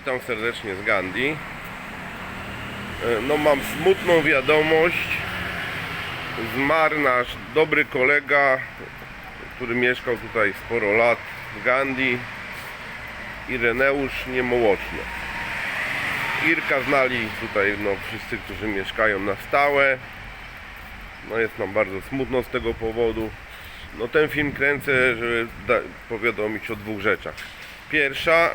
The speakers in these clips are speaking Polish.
Witam serdecznie z Gandhi. E, No mam smutną wiadomość. Zmarł nasz dobry kolega, który mieszkał tutaj sporo lat w Gandhi. Ireneusz Niemołoczny. Irka znali tutaj no, wszyscy, którzy mieszkają na stałe. No jest nam bardzo smutno z tego powodu. No ten film kręcę, żeby powiadomić o dwóch rzeczach. Pierwsza,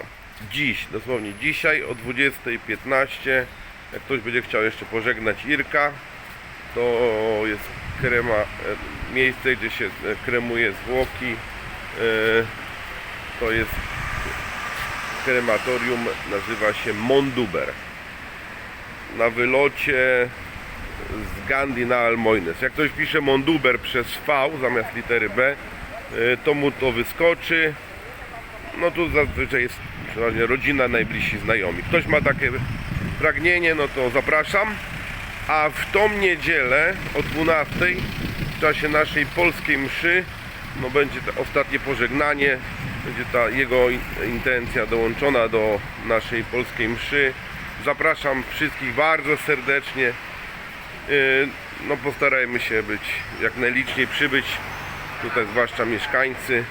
dziś, dosłownie dzisiaj o 20.15, jak ktoś będzie chciał jeszcze pożegnać Irka, to jest krema, e, miejsce, gdzie się e, kremuje zwłoki. E, To jest krematorium, nazywa się Monduber. Na wylocie z Gandhi na Almoines. Jak ktoś pisze Monduber przez V zamiast litery B, to mu to wyskoczy. No tu zazwyczaj jest rodzina, najbliżsi znajomi. Ktoś ma takie pragnienie, no to zapraszam. A w tą niedzielę o 12 w czasie naszej polskiej mszy no będzie to ostatnie pożegnanie. Będzie ta jego in- intencja dołączona do naszej polskiej mszy. Zapraszam wszystkich bardzo serdecznie. Yy, no postarajmy się być jak najliczniej przybyć tutaj zwłaszcza mieszkańcy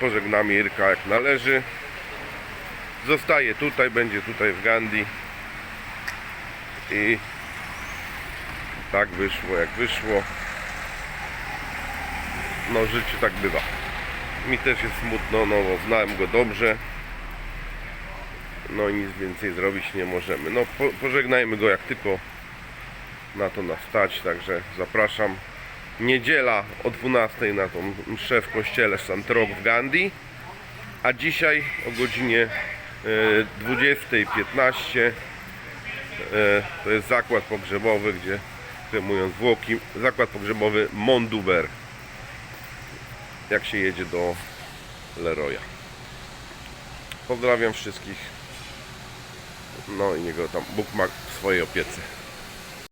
pożegnamy Irka jak należy. Zostaje tutaj, będzie tutaj w Gandhi. I tak wyszło jak wyszło. No w życiu tak bywa. Mi też jest smutno, no bo znałem go dobrze. No i nic więcej zrobić nie możemy. No po, pożegnajmy go jak tylko na to nas stać, także zapraszam. Niedziela o 12 na tą mszę w kościele St. Roch w Gandhi, a dzisiaj o godzinie e, 20.15 e, to jest zakład pogrzebowy, gdzie kremują zwłoki. Zakład pogrzebowy Monduber, jak się jedzie do Leroya. Pozdrawiam wszystkich. No i niego tam Bóg ma w swojej opiece.